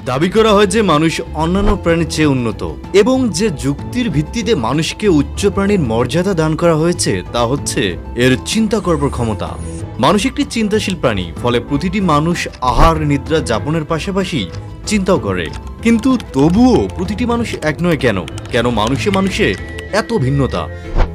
দাবি করা হয় যে মানুষ অন্যান্য প্রাণীর চেয়ে উন্নত এবং যে যুক্তির ভিত্তিতে মানুষকে উচ্চ প্রাণীর মর্যাদা দান করা হয়েছে তা হচ্ছে এর চিন্তা করবার ক্ষমতা। মানুষ একটি চিন্তাশীল প্রাণী, ফলে প্রতিটি মানুষ আহার, নিদ্রা যাপনের পাশাপাশি চিন্তাও করে। কিন্তু তবুও প্রতিটি মানুষ এক নয় কেন? কেন মানুষে মানুষে এত ভিন্নতা?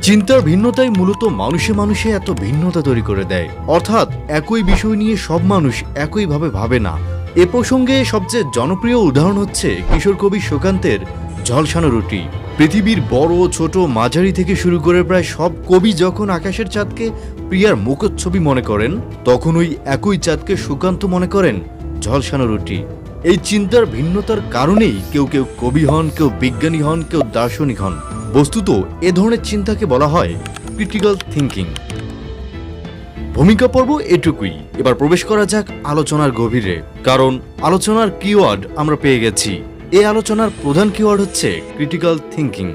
চিন্তার ভিন্নতাই মূলত মানুষে মানুষে এত ভিন্নতা তৈরি করে দেয়। অর্থাৎ একই বিষয় নিয়ে সব মানুষ একইভাবে ভাবে না। এ প্রসঙ্গে সবচেয়ে জনপ্রিয় উদাহরণ হচ্ছে কিশোর কবি সুকান্তের ঝলসানো রুটি। পৃথিবীর বড় ছোট মাঝারি থেকে শুরু করে প্রায় সব কবি যখন আকাশের চাঁদকে প্রিয়ার মুখচ্ছবি মনে করেন তখন ওই একই চাঁদকে সুকান্ত মনে করেন ঝলসানো রুটি। এই চিন্তার ভিন্নতার কারণেই কেউ কেউ কবি হন, কেউ বিজ্ঞানী হন, কেউ দার্শনিক হন। বস্তুত এ ধরনের চিন্তাকে বলা হয় ক্রিটিক্যাল থিঙ্কিং ভূমিকা পর্ব এটুকুই। এবার প্রবেশ করা যাক আলোচনার গভীরে। কারণ আলোচনার কিওয়ার্ড আমরা পেয়ে গেছি। এই আলোচনার প্রধান কিওয়ার্ড হচ্ছে ক্রিটিক্যাল থিঙ্কিং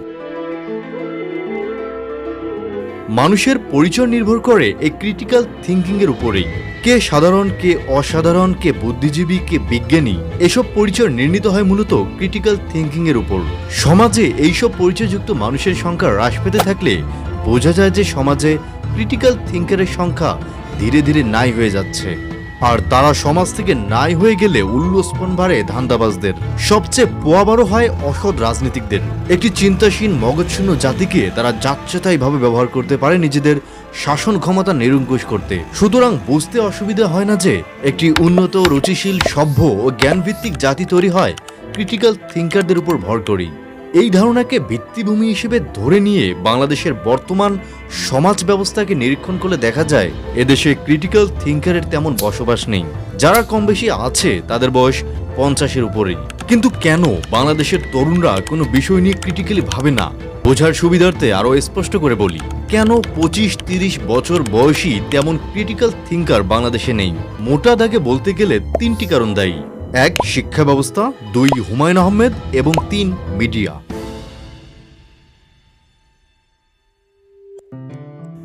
মানুষের পরিচয় নির্ভর করে এই ক্রিটিক্যাল থিঙ্কিং এর উপরেই। কে সাধারণ, কে অসাধারণ, কে বুদ্ধিজীবী, কে বিজ্ঞানী, এসব পরিচয় নির্ণীত হয় মূলত ক্রিটিক্যাল থিঙ্কিং এর উপর। সমাজে এইসব পরিচয়যুক্ত মানুষের সংখ্যা হ্রাস পেতে থাকলে বোঝা যায় যে সমাজে ক্রিটিক্যাল থিঙ্কারের সংখ্যা ধীরে ধীরে নাই হয়ে যাচ্ছে। আর তারা সমাজ থেকে নাই হয়ে গেলে উল্লস্পন বাড়ে ধান্দাবাজদের। সবচেয়ে পোয়াবারও হয় অসৎ রাজনীতিকদের। একটি চিন্তাশীল, মগজশূন্য জাতিকে তারা যাচ্ছেতাই ভাবে ব্যবহার করতে পারে নিজেদের শাসন ক্ষমতা নিরঙ্কুশ করতে। সুতরাং বুঝতে অসুবিধা হয় না যে একটি উন্নত, রুচিশীল, সভ্য ও জ্ঞানভিত্তিক জাতি তৈরি হয়। ক্রিটিক্যাল থিঙ্কারদের উপর ভর করেই। এই ধারণাকে ভিত্তিভূমি হিসেবে ধরে নিয়ে বাংলাদেশের বর্তমান সমাজ ব্যবস্থাকে নিরীক্ষণ করলে দেখা যায়, এদেশে ক্রিটিক্যাল থিঙ্কারের তেমন বসবাস নেই। যারা কম বেশি আছে, তাদের বয়স পঞ্চাশের উপরেই। কিন্তু কেন বাংলাদেশের তরুণরা কোনো বিষয় নিয়ে ক্রিটিক্যালি ভাবে না? বোঝার সুবিধার্থে আরও স্পষ্ট করে বলি, কেন পঁচিশ তিরিশ বছর বয়সী তেমন ক্রিটিক্যাল থিঙ্কার বাংলাদেশে নেই? মোটা দাগে বলতে গেলে তিনটি কারণ দায়ী। এক, শিক্ষা ব্যবস্থা, দুই, হুমায়ুন আহমেদ এবং তিন, মিডিয়া।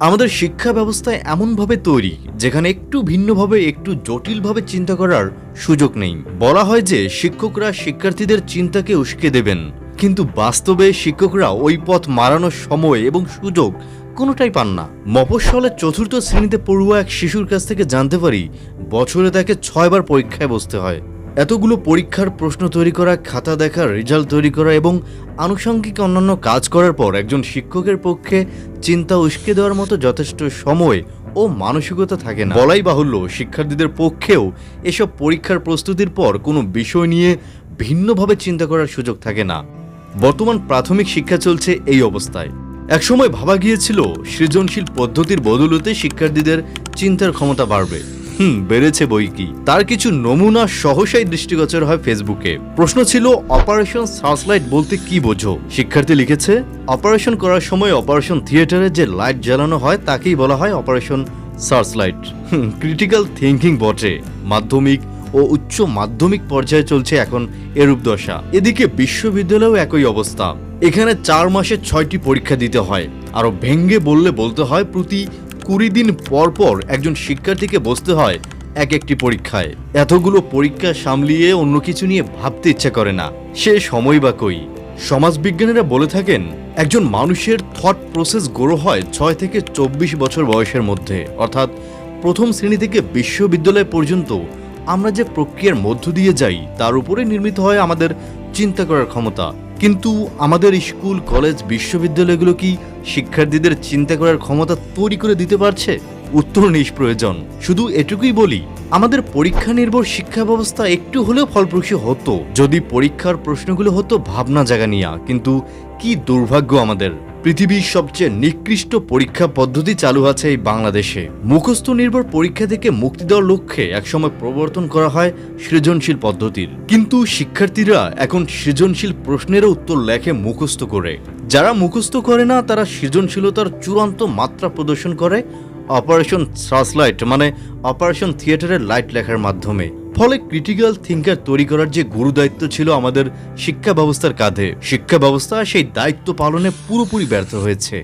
আমাদের শিক্ষা ব্যবস্থা এমনভাবে তৈরি, যেখানে একটু ভিন্নভাবে, একটু জটিলভাবে চিন্তা করার সুযোগ নেই। বলা হয় যে, শিক্ষকরা শিক্ষার্থীদের চিন্তাকে উস্কে দেবেন, কিন্তু বাস্তবে শিক্ষকরা ওই পথ মারানোর সময় এবং সুযোগ কোনোটাই পান না। মফস্বলের চতুর্থ শ্রেণীতে পড়ুয়া এক শিশুর কাছ থেকে জানতে পারি, বছরে তাকে ছয়বার পরীক্ষায় বসতে হয়। এতগুলো পরীক্ষার প্রশ্ন তৈরি করা, খাতা দেখা রেজাল্ট তৈরি করা এবং আনুষঙ্গিক অন্যান্য কাজ করার পর একজন শিক্ষকের পক্ষে চিন্তা উস্কে দেওয়ার মতো যথেষ্ট সময় ও মানসিকতা থাকে না। বলাই বাহুল্য, শিক্ষার্থীদের পক্ষেও এসব পরীক্ষার প্রস্তুতির পর কোনো বিষয় নিয়ে ভিন্নভাবে চিন্তা করার সুযোগ থাকে না। বর্তমান প্রাথমিক শিক্ষা চলছে এই অবস্থায়। একসময় ভাবা গিয়েছিল, সৃজনশীল পদ্ধতির বদলতে শিক্ষার্থীদের চিন্তার ক্ষমতা বাড়বে। হুম, বেড়েছে বই কি। তার কিছু নমুনা সহসাই দৃষ্টিগোচর হয় ফেসবুকে। প্রশ্ন ছিল অপারেশন সার্চলাইট বলতে কি বোঝো? শিক্ষার্থী লিখেছে অপারেশন করার সময় অপারেশন থিয়েটারে যে লাইট জ্বালানো হয়, তাকেই বলা হয় অপারেশন সার্চলাইট ক্রিটিক্যাল থিঙ্কিং বটে। মাধ্যমিক ও উচ্চ মাধ্যমিক পর্যায়ে চলছে এখন এরূপ দশা এদিকে বিশ্ববিদ্যালয়েও একই অবস্থা। এখানে চার মাসে ছয়টি পরীক্ষা দিতে হয়। আরও ভেঙ্গে বললে বলতে হয়, প্রতি কুড়ি দিন পর পর একজন শিক্ষার্থীকে বসতে হয় এক একটি পরীক্ষায়। এতগুলো পরীক্ষা সামলিয়ে অন্য কিছু নিয়ে ভাবতে ইচ্ছা করে না। সে সময় বা কই? সমাজবিজ্ঞানীরা বলে থাকেন, একজন মানুষের থট প্রসেস গড়ো হয় ছয় থেকে চব্বিশ বছর বয়সের মধ্যে। অর্থাৎ প্রথম শ্রেণি থেকে বিশ্ববিদ্যালয় পর্যন্ত আমরা যে প্রক্রিয়ার মধ্য দিয়ে যাই, তার উপরে নির্মিত হয় আমাদের চিন্তা করার ক্ষমতা। কিন্তু আমাদের স্কুল, কলেজ, বিশ্ববিদ্যালয়গুলো কি শিক্ষার্থীদের চিন্তা করার ক্ষমতা তৈরি করে দিতে পারছে? উত্তর নিষ্প্রয়োজন শুধু এটুকুই বলি, আমাদের পরীক্ষা নির্ভর শিক্ষা ব্যবস্থা একটু হলেও ফলপ্রসূ হতো। যদি পরীক্ষার প্রশ্নগুলো হতো ভাবনা জাগা নিয়া কিন্তু কি দুর্ভাগ্য আমাদের। পৃথিবীর সবচেয়ে নিকৃষ্ট পরীক্ষা পদ্ধতি চালু আছে এই বাংলাদেশে। মুখস্থ নির্ভর পরীক্ষা থেকে মুক্তি দেওয়ার লক্ষ্যে একসময় প্রবর্তন করা হয় সৃজনশীল পদ্ধতির। কিন্তু শিক্ষার্থীরা এখন সৃজনশীল প্রশ্নেরও উত্তর লেখে মুখস্থ করে। যারা মুখস্থ করে না, তারা সৃজনশীলতার চূড়ান্ত মাত্রা প্রদর্শন করে, অপারেশন সার্চলাইট মানে অপারেশন থিয়েটারের লাইট লেখার মাধ্যমে। ফলে ক্রিটিক্যাল থিঙ্কার তৈরি করার যে গুরু দায়িত্ব ছিল আমাদের শিক্ষা ব্যবস্থার কাঁধে। শিক্ষা ব্যবস্থা সেই দায়িত্ব পালনে পুরোপুরি ব্যর্থ হয়েছে।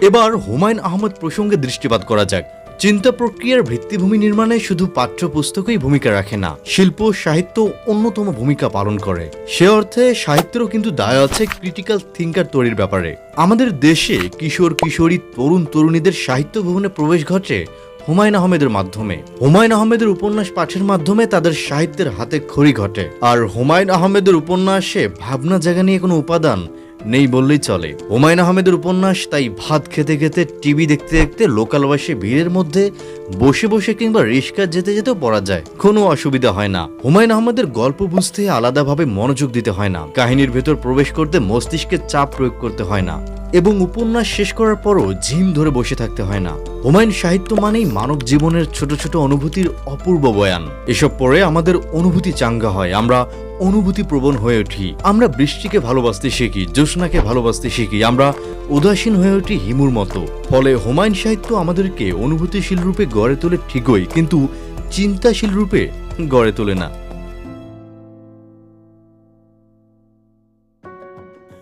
এবার হুমায়ুন আহমদ প্রসঙ্গে দৃষ্টিপাত করা যাক। চিন্তা প্রক্রিয়ার ভিত্তিভূমি নির্মাণে শুধু পাঠ্যপুস্তকই ভূমিকা রাখে না, শিল্প সাহিত্য অন্যতম ভূমিকা পালন করে। সে অর্থে সাহিত্যেরও কিন্তু দায় আছে ক্রিটিক্যাল থিঙ্কার তৈরির ব্যাপারে। আমাদের দেশে কিশোর, কিশোরী, তরুণ, তরুণীদের সাহিত্য ভবনে প্রবেশ ঘটে হুমায়ুন আহমেদের মাধ্যমে। হুমায়ুন আহমেদের উপন্যাস পাঠের মাধ্যমে তাদের সাহিত্যের হাতে খড়ি ঘটে। আর হুমায়ুন আহমেদের উপন্যাসে ভাবনা জায়গা নিয়ে কোনো উপাদান নেই বললেই চলে। হুমায়ুন আহমেদের উপন্যাস, তাই ভাত খেতে খেতে, টিভি দেখতে দেখতে লোকালবাসী ভিড়ের মধ্যে বসে বসে কিংবা রিস্কা যেতে যেতেও পড়া যায়। কোনো অসুবিধা হয় না। হুমায়ুন আহমেদের গল্প বুঝতে আলাদাভাবে মনোযোগ দিতে হয় না। কাহিনীর ভেতর প্রবেশ করতে মস্তিষ্কে চাপ প্রয়োগ করতে হয় না। এবং উপন্যাস শেষ করার পরও ঝিম ধরে বসে থাকতে হয় না। হুমায়ুন সাহিত্য মানেই মানব জীবনের ছোট ছোট অনুভূতির অপূর্ব বয়ান। এসব পড়ে আমাদের অনুভূতি চাঙ্গা হয়। আমরা অনুভূতি প্রবণ হয়ে উঠি। আমরা বৃষ্টিকে ভালোবাসতে শিখি, জ্যোৎস্নাকে ভালোবাসতে শিখি। আমরা উদাসীন হয়ে উঠি হিমুর মতো। ফলে হুমায়ুন সাহিত্য আমাদেরকে অনুভূতিশীল রূপে গড়ে তোলে ঠিকই, কিন্তু চিন্তাশীল রূপে গড়ে তোলে না।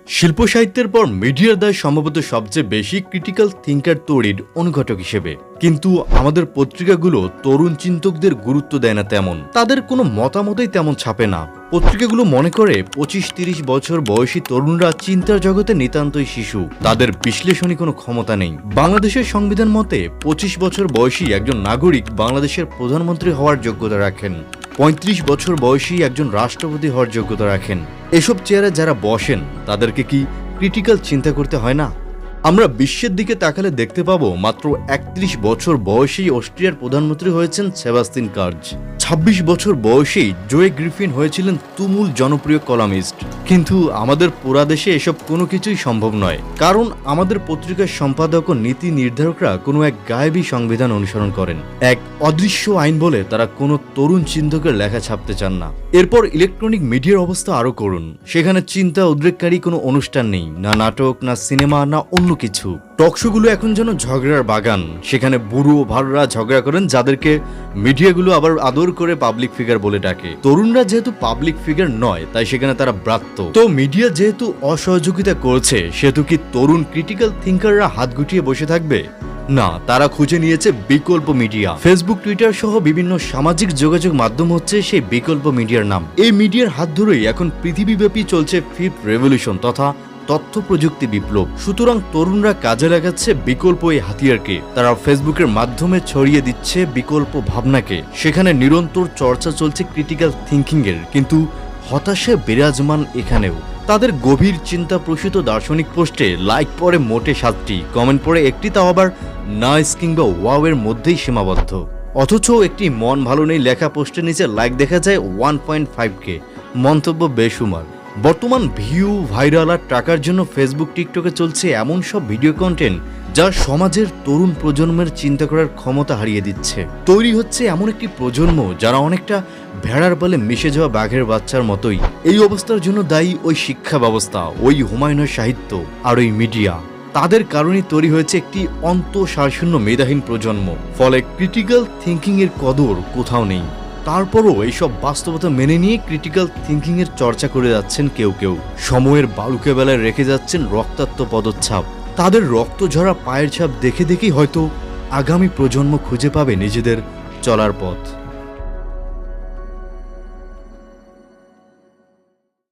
শিল্প সাহিত্যের পর মিডিয়ার দায় সম্ভবত সবচেয়ে বেশি ক্রিটিক্যাল থিঙ্কার তৈরির অনুঘটক হিসেবে। কিন্তু আমাদের পত্রিকাগুলো তরুণ চিন্তকদের গুরুত্ব দেয় না তেমন। তাদের কোনো মতামতই তেমন ছাপে না। পত্রিকাগুলো মনে করে পঁচিশ তিরিশ বছর বয়সী তরুণরা চিন্তার জগতে নিতান্তই শিশু। তাদের বিশ্লেষণী কোনো ক্ষমতা নেই। বাংলাদেশের সংবিধান মতে পঁচিশ বছর বয়সী একজন নাগরিক বাংলাদেশের প্রধানমন্ত্রী হওয়ার যোগ্যতা রাখেন। পঁয়ত্রিশ বছর বয়সী একজন রাষ্ট্রপতি হওয়ার যোগ্যতা রাখেন। এসব চেয়ারে যারা বসেন, তাদেরকে কি ক্রিটিক্যাল চিন্তা করতে হয় না? আমরা বিশ্বের দিকে তাকালে দেখতে পাব মাত্র একত্রিশ বছর বয়সেই অস্ট্রিয়ার প্রধানমন্ত্রী হয়েছেন সেবাস্তিন কার্জ। ছাব্বিশ বছর বয়সেই জোয়ে গ্রিফিন হয়েছিলেন তুমুল জনপ্রিয় কলামিস্ট। কিন্তু আমাদের পুরা দেশে এসব কোনো কিছুই সম্ভব নয়। কারণ আমাদের পত্রিকার সম্পাদক ও নীতি নির্ধারকরা কোনো এক গায়েবী সংবিধান অনুসরণ করেন। এক অদৃশ্য আইন বলে তারা কোনো তরুণ চিন্তকের লেখা ছাপতে চান না। এরপর ইলেকট্রনিক মিডিয়ার অবস্থা আরও করুন। সেখানে চিন্তা উদ্রেককারী কোনো অনুষ্ঠান নেই, না নাটক, না সিনেমা, না অন্য কিছু। টকশোগুলো এখন যেন ঝগড়ার বাগান। সেখানে বুড়ো ভাররা ঝগড়া করেন যাদেরকে মিডিয়াগুলো আবার আদর করে পাবলিক ফিগার বলে ডাকে। তরুণরা যেহেতু পাবলিক ফিগার নয়, তাই সেখানে তারা ব্রাত্য। তো মিডিয়া যেহেতু অসহযোগিতা করছে, সেহেতু কি তরুণ ক্রিটিক্যাল থিঙ্কাররা হাত গুটিয়ে বসে থাকবে? না, তারা খুঁজে নিয়েছে বিকল্প মিডিয়া। ফেসবুক টুইটার সহ বিভিন্ন সামাজিক যোগাযোগ মাধ্যম হচ্ছে সেই বিকল্প মিডিয়ার নাম। এই মিডিয়ার হাত ধরেই এখন পৃথিবীব্যাপী চলছে ফিফথ রেভলিউশন তথা তথ্য প্রযুক্তি বিপ্লব। সুতরাং তরুণরা কাজে লাগাচ্ছে বিকল্প এই হাতিয়ারকে। তারা ফেসবুকের মাধ্যমে ছড়িয়ে দিচ্ছে বিকল্প ভাবনাকে। সেখানে নিরন্তর চর্চা চলছে ক্রিটিক্যাল থিঙ্কিং এর। কিন্তু হতাশা বিরাজমান এখানেও। তাদের গভীর চিন্তা প্রসূত দার্শনিক পোস্টে লাইক পরে মোটে সাতটি, কমেন্ট পরে একটি, তাও আবার নাইস কিংবা ওয়াও এর মধ্যেই সীমাবদ্ধ। অথচ একটি মন ভালো নেই লেখা পোস্টের নিচে লাইক দেখা যায় ওয়ান পয়েন্ট ফাইভ কে। মন্তব্য বেসুমার। বর্তমান ভিউ ভাইরাল আর টাকার জন্য ফেসবুক টিকটকে চলছে এমন সব ভিডিও কন্টেন্ট যা সমাজের তরুণ প্রজন্মের চিন্তা করার ক্ষমতা হারিয়ে দিচ্ছে। তৈরি হচ্ছে এমন একটি প্রজন্ম যারা অনেকটা ভেড়ার বলে মিশে যাওয়া বাঘের বাচ্চার মতোই। এই অবস্থার জন্য দায়ী ওই শিক্ষা ব্যবস্থা, ওই হুমায়ুনের সাহিত্য আর ওই মিডিয়া। তাদের কারণে তৈরি হয়েছে একটি অন্ত সারশূন্য মেধাহীন প্রজন্ম। ফলে ক্রিটিক্যাল থিঙ্কিং এর কদর কোথাও নেই। তারপরও এইসব বাস্তবতা মেনে নিয়ে ক্রিটিক্যাল থিঙ্কিং এর চর্চা করে যাচ্ছেন কেউ কেউ। সময়ের বালুকে বেলায় রেখে যাচ্ছেন রক্তাক্ত পদচ্ছাপ। তাদের রক্ত ঝরা পায়ের ছাপ দেখে দেখেই হয়তো আগামী প্রজন্ম খুঁজে পাবে নিজেদের চলার পথ।